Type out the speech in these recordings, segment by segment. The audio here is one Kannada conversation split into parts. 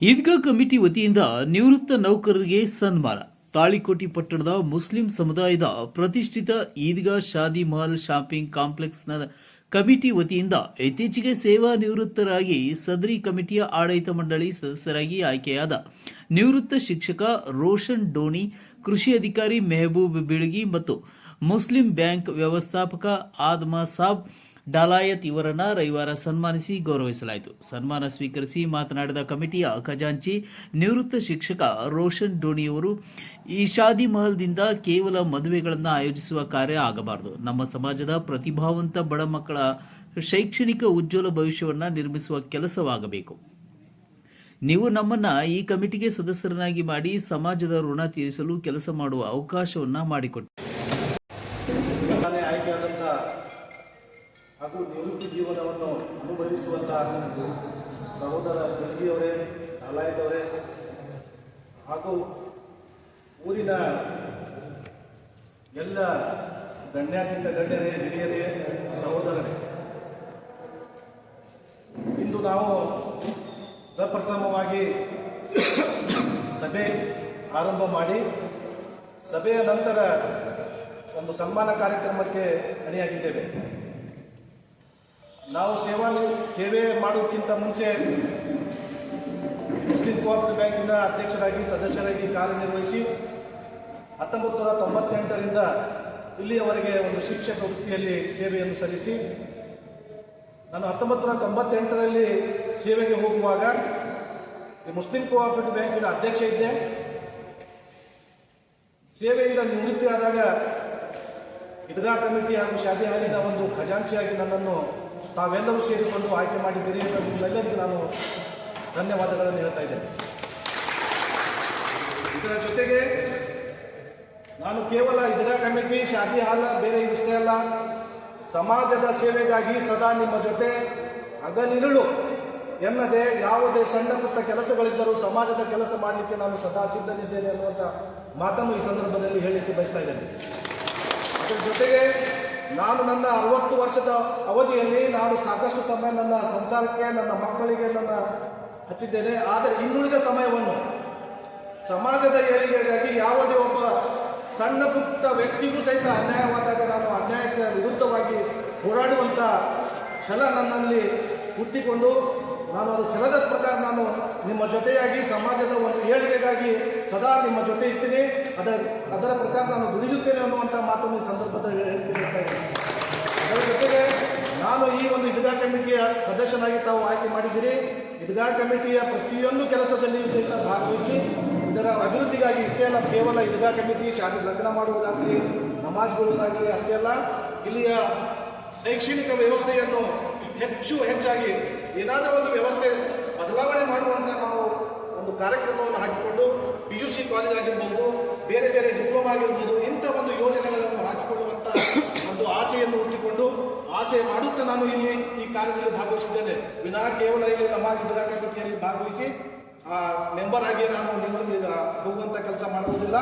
ಈದ್ಗಾ ಕಮಿಟಿ ವತಿಯಿಂದ ನಿವೃತ್ತ ನೌಕರರಿಗೆ ಸನ್ಮಾನ. ತಾಳಿಕೋಟಿ ಪಟ್ಟಣದ ಮುಸ್ಲಿಂ ಸಮುದಾಯದ ಪ್ರತಿಷ್ಠಿತ ಈದ್ಗಾ ಶಾದಿ ಮಹಲ್ ಶಾಪಿಂಗ್ ಕಾಂಪ್ಲೆಕ್ಸ್ನ ಕಮಿಟಿ ವತಿಯಿಂದ ಇತ್ತೀಚೆಗೆ ಸೇವಾ ನಿವೃತ್ತರಾಗಿ ಸದರಿ ಕಮಿಟಿಯ ಆಡಳಿತ ಮಂಡಳಿ ಸದಸ್ಯರಾಗಿ ಆಯ್ಕೆಯಾದ ನಿವೃತ್ತ ಶಿಕ್ಷಕ ರೋಷನ್ ಡೋಣಿ, ಕೃಷಿ ಅಧಿಕಾರಿ ಮೆಹಬೂಬ್ ಬಿಳಗಿ ಮತ್ತು ಮುಸ್ಲಿಂ ಬ್ಯಾಂಕ್ ವ್ಯವಸ್ಥಾಪಕ ಆದ್ಮ ಸಾಬ್ ಡಾಲಾಯತ್ ಇವರನ್ನ ರವಿವಾರ ಸನ್ಮಾನಿಸಿ ಗೌರವಿಸಲಾಯಿತು. ಸನ್ಮಾನ ಸ್ವೀಕರಿಸಿ ಮಾತನಾಡಿದ ಕಮಿಟಿಯ ಖಜಾಂಚಿ ನಿವೃತ್ತ ಶಿಕ್ಷಕ ರೋಷನ್ ಡೋಣಿಯವರು ಈ ಶಾದಿ ಮಹಲ್ದಿಂದ ಕೇವಲ ಮದುವೆಗಳನ್ನು ಆಯೋಜಿಸುವ ಕಾರ್ಯ ಆಗಬಾರದು. ನಮ್ಮ ಸಮಾಜದ ಪ್ರತಿಭಾವಂತ ಬಡ ಮಕ್ಕಳ ಶೈಕ್ಷಣಿಕ ಉಜ್ವಲ ಭವಿಷ್ಯವನ್ನು ನಿರ್ಮಿಸುವ ಕೆಲಸವಾಗಬೇಕು. ನೀವು ನಮ್ಮನ್ನ ಈ ಕಮಿಟಿಗೆ ಸದಸ್ಯರನ್ನಾಗಿ ಮಾಡಿ ಸಮಾಜದ ಋಣ ತೀರಿಸಲು ಕೆಲಸ ಮಾಡುವ ಅವಕಾಶವನ್ನ ಮಾಡಿಕೊಟ್ಟು ಹಾಗೂ ನಿವೃತ್ತಿ ಜೀವನವನ್ನು ಅನುಭವಿಸುವಂತಹ ಸಹೋದರ ಬೆಳಗಿಯವರೇ ಅಲಾಯ್ದವರೇ ಹಾಗೂ ಊರಿನ ಎಲ್ಲ ಗಣ್ಯಾತೀತ ಗಣ್ಯರೇ, ಹಿರಿಯರೇ, ಸಹೋದರರೇ. ಇಂದು ನಾವು ಪ್ರಪ್ರಥಮವಾಗಿ ಸಭೆ ಆರಂಭ ಮಾಡಿ, ಸಭೆಯ ನಂತರ ಒಂದು ಸನ್ಮಾನ ಕಾರ್ಯಕ್ರಮಕ್ಕೆ ಅಣಿಯಾಗಿದ್ದೇವೆ. ನಾವು ಸೇವಾ ಸೇವೆ ಮಾಡೋಕ್ಕಿಂತ ಮುಂಚೆ ಮುಸ್ಲಿಂ ಕೋಆಪರೇಟಿವ್ ಬ್ಯಾಂಕಿನ ಅಧ್ಯಕ್ಷರಾಗಿ, ಸದಸ್ಯರಾಗಿ ಕಾರ್ಯನಿರ್ವಹಿಸಿ ಹತ್ತೊಂಬತ್ತು ನೂರ ತೊಂಬತ್ತೆಂಟರಿಂದ ಇಲ್ಲಿಯವರೆಗೆ ಒಂದು ಶಿಕ್ಷಕ ವೃತ್ತಿಯಲ್ಲಿ ಸೇವೆಯನ್ನು ಸಲ್ಲಿಸಿ, ನಾನು ಹತ್ತೊಂಬತ್ತು ನೂರ ತೊಂಬತ್ತೆಂಟರಲ್ಲಿ ಸೇವೆಗೆ ಹೋಗುವಾಗ ಈ ಮುಸ್ಲಿಂ ಕೋಆಪರೇಟಿವ್ ಬ್ಯಾಂಕಿನ ಅಧ್ಯಕ್ಷ ಇದ್ದೆ. ಸೇವೆಯಿಂದ ನಿವೃತ್ತಿ ಆದಾಗ ಕಮಿಟಿ ಹಾಗೂ ಶಾದಿ ಹಾಲಿನ ಒಂದು ಖಜಾಂಚಿಯಾಗಿ ನನ್ನನ್ನು ತಾವೆಲ್ಲರೂ ಸೇರಿಕೊಂಡು ಆಯ್ಕೆ ಮಾಡಿದ್ದೀರಿ ನಿಮ್ಮೆಲ್ಲರಿಗೂ ನಾನು ಧನ್ಯವಾದಗಳನ್ನು ಹೇಳ್ತಾ ಇದ್ದೇನೆ. ಇದರ ಜೊತೆಗೆ ನಾನು ಕೇವಲ ಇದರ ಕಮಿಟಿ ಶಾದಿ ಹಾಲ ಬೇರೆ ಇದಿಷ್ಟೇ ಅಲ್ಲ, ಸಮಾಜದ ಸೇವೆಗಾಗಿ ಸದಾ ನಿಮ್ಮ ಜೊತೆ ಹಗಲಿರುಳು ಎನ್ನದೆ ಯಾವುದೇ ಸಣ್ಣ ಪುಟ್ಟ ಕೆಲಸಗಳಿದ್ದರೂ ಸಮಾಜದ ಕೆಲಸ ಮಾಡಲಿಕ್ಕೆ ನಾನು ಸದಾ ಸಿದ್ಧನಿದ್ದೇನೆ ಅನ್ನುವಂಥ ಮಾತನ್ನು ಈ ಸಂದರ್ಭದಲ್ಲಿ ಹೇಳಲಿಕ್ಕೆ ಬಯಸ್ತಾ ಇದ್ದೇನೆ. ಅದರ ಜೊತೆಗೆ ನಾನು ನನ್ನ ಅರವತ್ತು ವರ್ಷದ ಅವಧಿಯಲ್ಲಿ ನಾನು ಸಾಕಷ್ಟು ಸಮಯ ನನ್ನ ಸಂಸಾರಕ್ಕೆ, ನನ್ನ ಮಕ್ಕಳಿಗೆ ನನ್ನ ಹಚ್ಚಿದ್ದೇನೆ. ಆದರೆ ಇನ್ನುಳಿದ ಸಮಯವನ್ನು ಸಮಾಜದ ಏಳಿಗೆಗಾಗಿ ಯಾವುದೇ ಒಬ್ಬ ಸಣ್ಣ ಪುಟ್ಟ ವ್ಯಕ್ತಿಗೂ ಸಹಿತ ಅನ್ಯಾಯವಾದಾಗ ನಾನು ಅನ್ಯಾಯಕ್ಕೆ ವಿರುದ್ಧವಾಗಿ ಹೋರಾಡುವಂಥ ಛಲ ನನ್ನಲ್ಲಿ ಹುಟ್ಟಿಕೊಂಡು ನಾನು ಅದು ಛಲದ ಪ್ರಕಾರ ನಿಮ್ಮ ಜೊತೆಯಾಗಿ ಸಮಾಜದ ಒಂದು ಏಳಿಗೆಗಾಗಿ ಸದಾ ನಿಮ್ಮ ಜೊತೆ ಇರ್ತೀನಿ ಅದರ ಅದರ ಪ್ರಕಾರ ನಾನು ದುಡಿಯುತ್ತೇನೆ ಅನ್ನುವಂಥ ಮಾತನ್ನು ಈ ಸಂದರ್ಭದಲ್ಲಿ ಹೇಳ್ತೀನಿ ಅಂತ ಇದ್ದೀನಿ. ಅದರ ಜೊತೆಗೆ ನಾನು ಈ ಒಂದು ಇದ್ಗಾ ಕಮಿಟಿಯ ಸದಸ್ಯನಾಗಿ ತಾವು ಆಯ್ಕೆ ಮಾಡಿದ್ದೀರಿ ಇದ್ಗಾ ಕಮಿಟಿಯ ಪ್ರತಿಯೊಂದು ಕೆಲಸದಲ್ಲಿಯೂ ಸಹಿತ ಭಾಗವಹಿಸಿ, ಇದರ ಅಭಿವೃದ್ಧಿಗಾಗಿ ಇಷ್ಟೇ ಅಲ್ಲ, ಕೇವಲ ಇದ್ಗಾ ಕಮಿಟಿ ಶಾಲೆ ಲಗ್ನ ಮಾಡುವುದಾಗಲಿ, ನಮಾಜ್ ಬಿಡುವುದಾಗಲಿ ಅಷ್ಟೇ ಅಲ್ಲ, ಇಲ್ಲಿಯ ಶೈಕ್ಷಣಿಕ ವ್ಯವಸ್ಥೆಯನ್ನು ಹೆಚ್ಚು ಹೆಚ್ಚಾಗಿ ಏನಾದರೂ ಒಂದು ವ್ಯವಸ್ಥೆ ಬದಲಾವಣೆ ಮಾಡುವಂಥ ನಾವು ಒಂದು ಕಾರ್ಯಕ್ರಮವನ್ನು ಹಾಕಿಕೊಂಡು ಪಿ ಯು ಸಿ ಕಾಲೇಜ್ ಆಗಿರ್ಬೋದು, ಬೇರೆ ಬೇರೆ ಡಿಪ್ಲೊಮಾ ಆಗಿರ್ಬೋದು, ಇಂಥ ಒಂದು ಯೋಜನೆಗಳನ್ನು ಹಾಕಿಕೊಳ್ಳುವಂಥ ಒಂದು ಆಸೆಯನ್ನು ಹುಟ್ಟಿಕೊಂಡು ಆಸೆ ಮಾಡುತ್ತಾ ನಾನು ಇಲ್ಲಿ ಈ ಕಾರ್ಯದಲ್ಲಿ ಭಾಗವಹಿಸಿದ್ದೇನೆ. ವಿನಃ ಕೇವಲ ಇಲ್ಲಿ ನಮ್ಮ ಇದ್ರಾ ಕಮಿಟಿಯಲ್ಲಿ ಭಾಗವಹಿಸಿ, ಆ ಮೆಂಬರ್ ಆಗಿ ನಾನು ನಿಮ್ಮಲ್ಲಿ ಮಾಡುವುದಿಲ್ಲ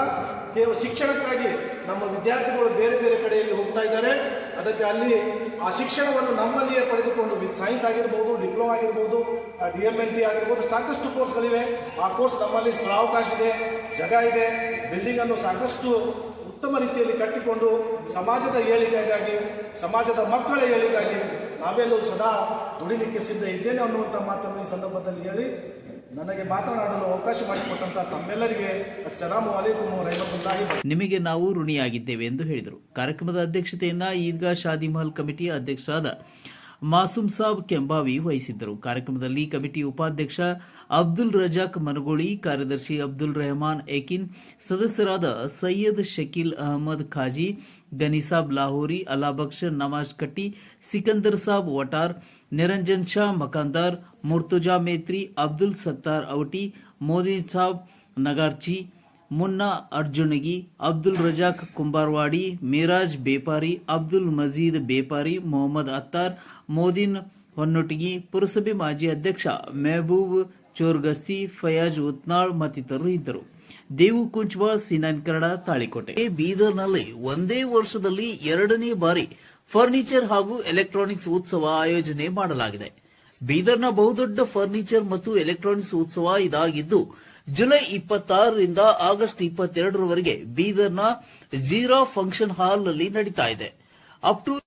ಕೇವಲ ಶಿಕ್ಷಣಕ್ಕಾಗಿ ನಮ್ಮ ವಿದ್ಯಾರ್ಥಿಗಳು ಬೇರೆ ಬೇರೆ ಕಡೆಯಲ್ಲಿ ಹೋಗ್ತಾ ಇದ್ದಾರೆ. ಅದಕ್ಕೆ ಅಲ್ಲಿ ಆ ಶಿಕ್ಷಣವನ್ನು ನಮ್ಮಲ್ಲಿಯೇ ಪಡೆದುಕೊಂಡು ಸೈನ್ಸ್ ಆಗಿರ್ಬೋದು, ಡಿಪ್ಲೊಮಾ ಆಗಿರ್ಬೋದು ಡಿ ಎಂ ಎಲ್ ಟಿ ಆಗಿರ್ಬೋದು ಸಾಕಷ್ಟು ಕೋರ್ಸ್ಗಳಿವೆ. ಆ ಕೋರ್ಸ್ ನಮ್ಮಲ್ಲಿ ಸ್ಥಳಾವಕಾಶ ಇದೆ, ಜಾಗ ಇದೆ. ಬಿಲ್ಡಿಂಗ್ ಅನ್ನು ಸಾಕಷ್ಟು ಉತ್ತಮ ರೀತಿಯಲ್ಲಿ ಕಟ್ಟಿಕೊಂಡು ಸಮಾಜದ ಏಳಿಗೆಗಾಗಿ, ಸಮಾಜದ ಮಕ್ಕಳ ಏಳಿಗೆಗಾಗಿ ನಾವೆಲ್ಲೂ ಸದಾ ದುಡಿಲಿಕ್ಕೆ ಸಿದ್ಧ ಇದ್ದೇನೆ ಅನ್ನುವಂಥ ಮಾತನ್ನು ಈ ಸಂದರ್ಭದಲ್ಲಿ ಹೇಳಿ ನನಗೆ ಮಾತನಾಡಲು ಅವಕಾಶ ಮಾಡಿಕೊಟ್ಟಂತ ತಮ್ಮೆಲ್ಲರಿಗೆ ಅಸ್ಸಲಾಮು ಅಲೈಕುಮ್ ರಹಮತುಲ್ಲಾಹಿ ನಿಮಗೆ ನಾವು ಋಣಿಯಾಗಿದ್ದೇವೆ ಎಂದು ಹೇಳಿದರು. ಕಾರ್ಯಕ್ರಮದ ಅಧ್ಯಕ್ಷತೆಯನ್ನ ಈದ್ಗಾ ಶಾದಿ ಮಹಲ್ ಕಮಿಟಿಯ ಅಧ್ಯಕ್ಷರಾದ ಮಾಸೂಮ್ ಸಾಬ್ ಕೆಂಬಾವಿ ವಹಿಸಿದ್ದರು. ಕಾರ್ಯಕ್ರಮದಲ್ಲಿ ಕಮಿಟಿ ಉಪಾಧ್ಯಕ್ಷ ಅಬ್ದುಲ್ ರಜಾಕ್ ಮನಗೋಳಿ, ಕಾರ್ಯದರ್ಶಿ ಅಬ್ದುಲ್ ರೆಹಮಾನ್ ಏಕಿನ್, ಸದಸ್ಯರಾದ ಸೈಯದ್ ಶಕೀಲ್ ಅಹಮದ್ ಖಾಜಿ ಗನಿಸಾಬ್ ಲಾಹೋರಿ ಅಲಾಬಕ್ಷ ನವಾಜ್ ಕಟ್ಟಿ, ಸಿಕಂದರ್ ಸಾಬ್ ವಟಾರ್, ನಿರಂಜನ್ ಶಾ ಮಕಾಂದಾರ್, ಮುರ್ತುಜಾ ಮೇತ್ರಿ, ಅಬ್ದುಲ್ ಸತ್ತಾರ್ ಔಟಿ, ಮೋದಿ ಸಾಬ್ ನಗಾರ್ಚಿ ಮುನ್ನಾ ಅರ್ಜುನಗಿ ಅಬ್ದುಲ್ ರಜಾಕ್ ಕುಂಬಾರ್ವಾಡಿ, ಮಿರಾಜ್ ಬೇಪಾರಿ, ಅಬ್ದುಲ್ ಮಜೀದ್ ಬೇಪಾರಿ, ಮೊಹಮ್ಮದ್ ಅತ್ತಾರ್, ಮೋದಿನ್ ಹೊನ್ನೊಟಗಿ ಪುರಸಭೆ ಮಾಜಿ ಅಧ್ಯಕ್ಷ ಮೆಹಬೂಬ್ ಚೋರ್ಗಸ್ತಿ, ಫಯಾಜ್ ಉತ್ನಾಳ್ ಮತ್ತಿತರರು ಇದ್ದರು. ದೇವು ಕುಂಚ್ವಾಳ್ ಸಿನಾನ್ ಕನ್ನಡ, ತಾಳಿಕೋಟೆ. ಬೀದರ್ನಲ್ಲಿ ಒಂದೇ ವರ್ಷದಲ್ಲಿ ಎರಡನೇ ಬಾರಿ ಫರ್ನಿಚರ್ ಹಾಗೂ ಎಲೆಕ್ಟ್ರಾನಿಕ್ಸ್ ಉತ್ಸವ ಆಯೋಜನೆ ಮಾಡಲಾಗಿದೆ. ಬೀದರ್ನ ಬಹುದೊಡ್ಡ ಫರ್ನಿಚರ್ ಮತ್ತು ಎಲೆಕ್ಟ್ರಾನಿಕ್ಸ್ ಉತ್ಸವ ಇದಾಗಿದ್ದು ಜುಲೈ ಇಪ್ಪತ್ತಾರರಿಂದ ಆಗಸ್ಟ್ ಇಪ್ಪತ್ತೆರಡರವರೆಗೆ ಬೀದರ್ನ ಜೀರಾ ಫಂಕ್ಷನ್ ಹಾಲ್ನಲ್ಲಿ ನಡೀತಾ ಇದೆ. Up to